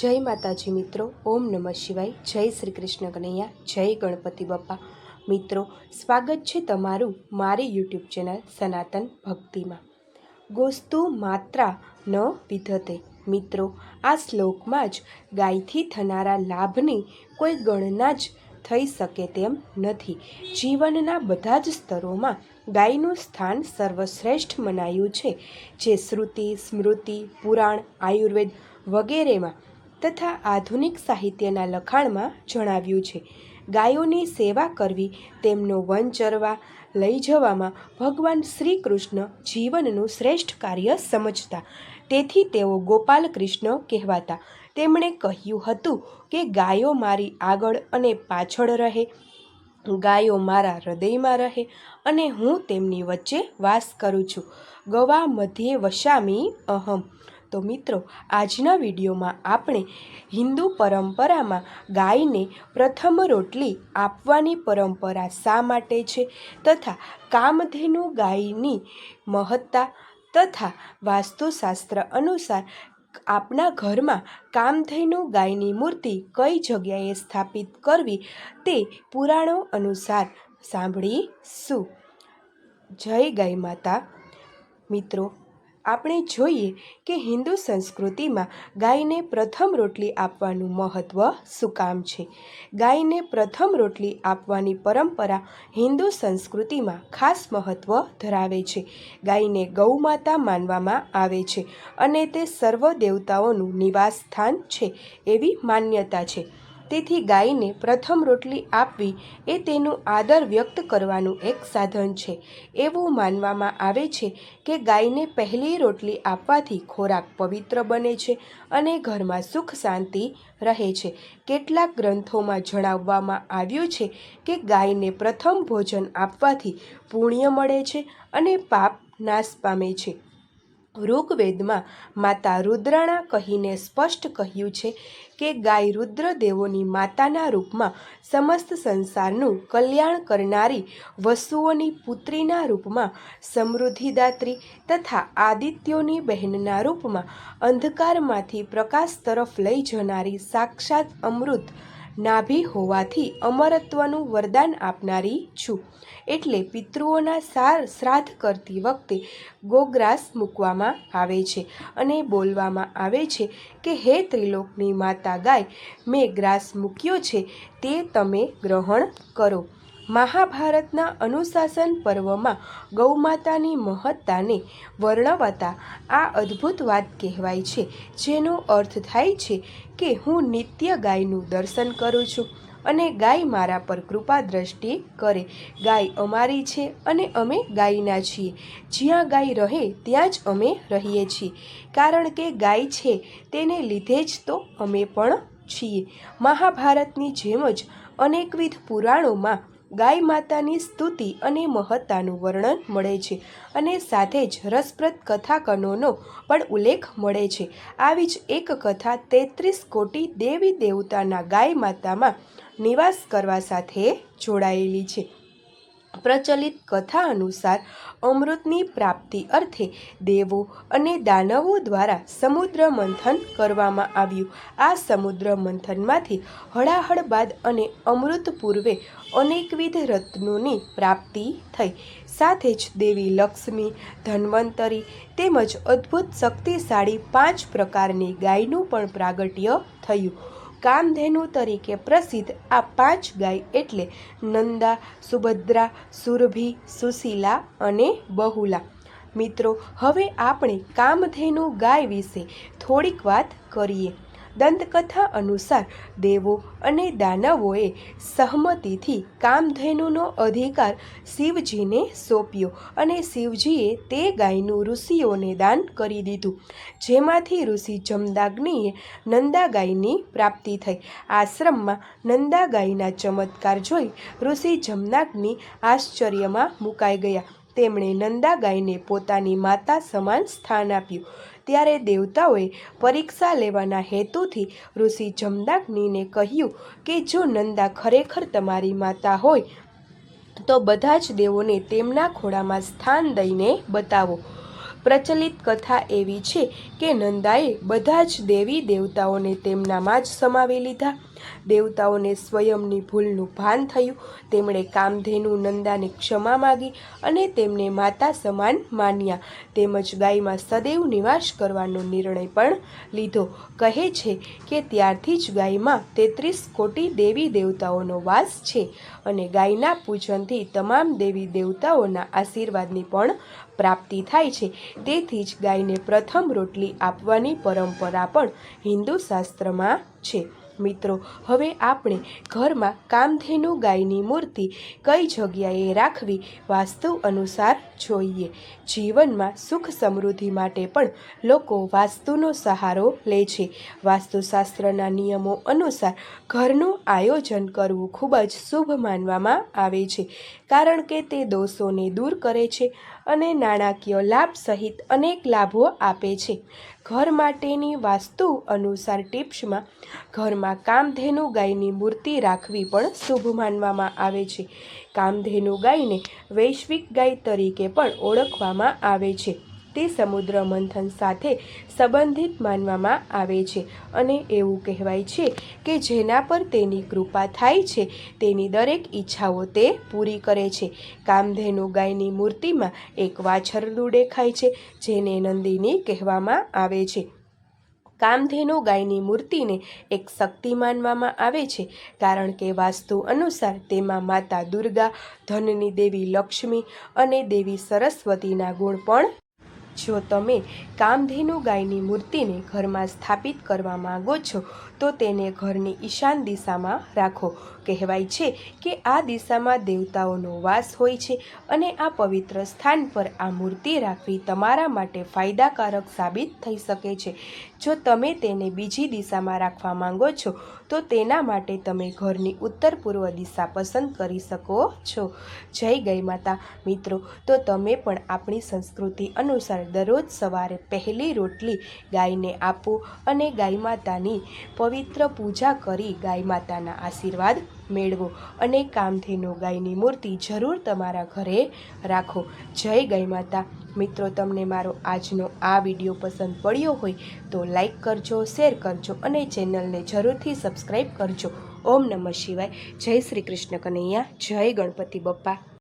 જય માતાજી મિત્રો, ઓમ નમઃ શિવાય, જય શ્રી કૃષ્ણ કનૈયા, જય ગણપતિ બાપ્પા મિત્રો, સ્વાગત છે તમારું મારી યુટ્યુબ ચેનલ સનાતન ભક્તિમાં. ગોસ્તુ માત્રા ન વિધતે. મિત્રો, આ શ્લોકમાં જ ગાયથી થનારા લાભની કોઈ ગણના જ થઈ શકે તેમ નથી. જીવનના બધા જ સ્તરોમાં ગાયનું સ્થાન સર્વશ્રેષ્ઠ મનાયું છે. જે શ્રુતિ, સ્મૃતિ, પુરાણ, આયુર્વેદ વગેરેમાં તથા આધુનિક સાહિત્યના લખાણમાં જણાવ્યું છે, ગાયોની સેવા કરવી, તેમનો વન ચરવા લઈ જવામાં ભગવાન શ્રી કૃષ્ણ જીવનનું શ્રેષ્ઠ કાર્ય સમજતા. તેથી તેઓ ગોપાલ કૃષ્ણ કહેવાતા. તેમણે કહ્યું હતું કે ગાયો મારી આગળ અને પાછળ રહે. ગાયો મારા હૃદયમાં રહે અને હું તેમની વચ્ચે વાસ કરું છું. ગવા મધ્યે વસામી અહમ. તો મિત્રો, આજના વિડીયોમાં આપણે હિન્દુ પરંપરામાં ગાયને પ્રથમ રોટલી આપવાની પરંપરા શા માટે છે તથા કામધેનુ ગાયની મહત્તા તથા વાસ્તુશાસ્ત્ર અનુસાર આપણા ઘરમાં કામધેનુ ગાયની મૂર્તિ કઈ જગ્યાએ સ્થાપિત કરવી તે પુરાણો અનુસાર સાંભળીશું. જય ગાય માતા. મિત્રો આપણે જોઈએ કે હિન્દુ સંસ્કૃતિમાં ગાયને પ્રથમ રોટલી આપવાનું મહત્ત્વ શું કામ છે? ગાયને પ્રથમ રોટલી આપવાની પરંપરા હિન્દુ સંસ્કૃતિમાં ખાસ મહત્ત્વ ધરાવે છે. ગાયને ગૌમાતા માનવામાં આવે છે અને તે સર્વ દેવતાઓનું નિવાસ સ્થાન છે એવી માન્યતા છે. તેથી ગાયને પ્રથમ રોટલી આપવી એ તેનું આદર વ્યક્ત કરવાનું એક સાધન છે. એવું માનવામાં આવે છે કે ગાયને પહેલી રોટલી આપવાથી ખોરાક પવિત્ર બને છે અને ઘરમાં સુખ શાંતિ રહે છે. કેટલાક ગ્રંથોમાં જણાવવામાં આવ્યું છે કે ગાયને પ્રથમ ભોજન આપવાથી પુણ્ય મળે છે અને પાપ નાશ પામે છે. ઋગ્વેદમાં માતા રુદ્રાણા કહીને સ્પષ્ટ કહ્યું છે કે ગાય રુદ્રદેવોની માતાના રૂપમાં સમસ્ત સંસારનું કલ્યાણ કરનારી વસુઓની પુત્રીના રૂપમાં સમૃદ્ધિદાત્રી તથા આદિત્યોની બહેનના રૂપમાં અંધકારમાંથી પ્રકાશ તરફ લઈ જનારી સાક્ષાત અમૃત નાભી હોવાથી અમરત્વનું વરદાન આપનારી છું. એટલે પિતૃઓના સાર શ્રાદ્ધ કરતી વખતે ગોગ્રાસ મૂકવામાં આવે છે અને બોલવામાં આવે છે કે, હે ત્રિલોકની માતા ગાય, મેં ગ્રાસ મૂક્યો છે, તે તમે ગ્રહણ કરો. મહાભારતના અનુશાસન પર્વમાં ગૌમાતાની મહત્તાને વર્ણવતા આ અદ્ભુત વાત કહેવાય છે, જેનો અર્થ થાય છે કે હું નિત્ય ગાયનું દર્શન કરું છું અને ગાય મારા પર કૃપા દ્રષ્ટિ કરે. ગાય અમારી છે અને અમે ગાયના છીએ. જ્યાં ગાય રહે ત્યાં જ અમે રહીએ છીએ. કારણ કે ગાય છે તેને લીધે જ તો અમે પણ છીએ. મહાભારતની જેમ જ અનેકવિધ પુરાણોમાં ગાય માતાની સ્તુતિ અને મહત્તાનું વર્ણન મળે છે અને સાથે જ રસપ્રદ કથાકનોનો પણ ઉલ્લેખ મળે છે. આવી જ એક કથા તેત્રીસ કોટી દેવી દેવતાના ગાય માતામાં નિવાસ કરવા સાથે જોડાયેલી છે. પ્રચલિત કથા અનુસાર અમૃતની પ્રાપ્તિ અર્થે દેવો અને દાનવો દ્વારા સમુદ્ર મંથન કરવામાં આવ્યું. આ સમુદ્ર મંથનમાંથી હળાહળ બાદ અને અમૃત પૂર્વે અનેકવિધ રત્નોની પ્રાપ્તિ થઈ. સાથે જ દેવી લક્ષ્મી, ધન્વંતરી તેમજ અદ્ભુત શક્તિશાળી પાંચ પ્રકારની ગાયનું પણ પ્રાગટ્ય થયું. કામધેનુ તરીકે પ્રસિદ્ધ આ પાંચ ગાય એટલે નંદા, સુભદ્રા, સુરભી, સુશીલા અને બહુલા. મિત્રો, હવે આપણે કામધેનુ ગાય વિશે થોડીક વાત કરીએ. દંતકથા અનુસાર દેવો અને દાનવોએ સહમતિથી કામધેનુનો અધિકાર શિવજીને સોંપ્યો અને શિવજીએ તે ગાયનું ઋષિઓને દાન કરી દીધું, જેમાંથી ઋષિ જમદાગ્નિએ નંદા ગાયની પ્રાપ્તિ થઈ. આશ્રમમાં નંદા ગાયના ચમત્કાર જોઈ ઋષિ જમનાગ્નિ આશ્ચર્યમાં મુકાઈ ગયા. તેમણે નંદા ગાયને પોતાની માતા સમાન સ્થાન આપ્યું. ત્યારે દેવતાઓએ પરીક્ષા લેવાના હેતુથી ઋષિ જમદાગ્નિને કહ્યું કે જો નંદા ખરેખર તમારી માતા હોય, તો બધા જ દેવોને તેમના ખોળામાં સ્થાન દઈને બતાવો. પ્રચલિત કથા એવી છે કે નંદાએ બધા જ દેવી દેવતાઓને તેમનામાં જ સમાવી લીધા. દેવતાઓને સ્વયંની ભૂલનું ભાન થયું. તેમણે કામધેનુ નંદાને ક્ષમા માગી અને તેમને માતા સમાન માન્યા. તેમજ ગાયમાં સદૈવ નિવાસ કરવાનો નિર્ણય પણ લીધો. કહે છે કે ત્યારથી જ ગાયમાં તેત્રીસ કોટી દેવી દેવતાઓનો વાસ છે અને ગાયના પૂજનથી તમામ દેવી દેવતાઓના આશીર્વાદની પણ પ્રાપ્તિ થાય છે. તેથી જ ગાયને પ્રથમ રોટલી આપવાની પરંપરા પણ હિન્દુ શાસ્ત્રમાં છે. મિત્રો, હવે આપણે ઘરમાં કામધેનુ ગાયની મૂર્તિ કઈ જગ્યાએ રાખવી વાસ્તુ અનુસાર જોઈએ. જીવનમાં સુખ સમૃદ્ધિ માટે પણ લોકો વાસ્તુનો સહારો લે છે. વાસ્તુશાસ્ત્રના નિયમો અનુસાર ઘરનું આયોજન કરવું ખૂબ જ શુભ માનવામાં આવે છે, કારણ કે તે દોષોને દૂર કરે છે અને નાણાકીય લાભ સહિત અનેક લાભો આપે છે. ઘર માટેની વાસ્તુ અનુસાર ટિપ્સમાં, ઘરમાં કામધેનુ ગાયની મૂર્તિ રાખવી પણ શુભ માનવામાં આવે છે. કામધેનુ ગાયને વૈશ્વિક ગાય તરીકે પણ ઓળખવામાં આવે છે. તે સમુદ્ર મંથન સાથે સંબંધિત માનવામાં આવે છે. અને એવું કહેવાય છે કે જેના પર તેની કૃપા થાય છે, તેની દરેક ઈચ્છાઓ તે પૂરી કરે છે. કામધેનુ ગાયની મૂર્તિમાં એક વાછરડું દેખાય છે, જેને નંદિની કહેવામાં આવે છે. કામધેનુ ગાયની મૂર્તિને એક શક્તિ માનવામાં આવે છે, કારણ કે વાસ્તુ અનુસાર તેમાં માતા દુર્ગા, ધનની દેવી લક્ષ્મી અને દેવી સરસ્વતીના ગુણ પણ જો તમે કામધેનુ ગાયની મૂર્તિને ઘરમાં સ્થાપિત કરવા માંગો છો, તો તેને ઘરની ઈશાન દિશામાં રાખો. કહેવાય છે કે આ દિશામાં દેવતાઓનો વાસ હોય છે અને આ પવિત્ર સ્થાન પર આ મૂર્તિ રાખવી તમારા માટે ફાયદાકારક સાબિત થઈ શકે છે. જો તમે તેને બીજી દિશામાં રાખવા માંગો છો, તો તેના માટે તમે ઘરની ઉત્તર પૂર્વ દિશા પસંદ કરી શકો છો. જય ગઈ માતા. મિત્રો, તો તમે પણ આપણી સંસ્કૃતિ અનુસાર દરરોજ સવારે પહેલી રોટલી ગાયને આપો અને ગાય માતાની પવિત્ર પૂજા કરી ગાય માતાના આશીર્વાદ મેળવો. અને કામધેનુ ગાયની મૂર્તિ જરૂર તમારા ઘરે રાખો. જય ગાય માતા. મિત્રો, તમને મારો આજનો આ વીડિયો પસંદ પડ્યો હોય તો લાઈક કરજો, શેર કરજો અને ચેનલને જરૂરથી સબસ્ક્રાઈબ કરજો. ઓમ નમઃ શિવાય. જય શ્રી કૃષ્ણ કનૈયા. જય ગણપતિ બપ્પા.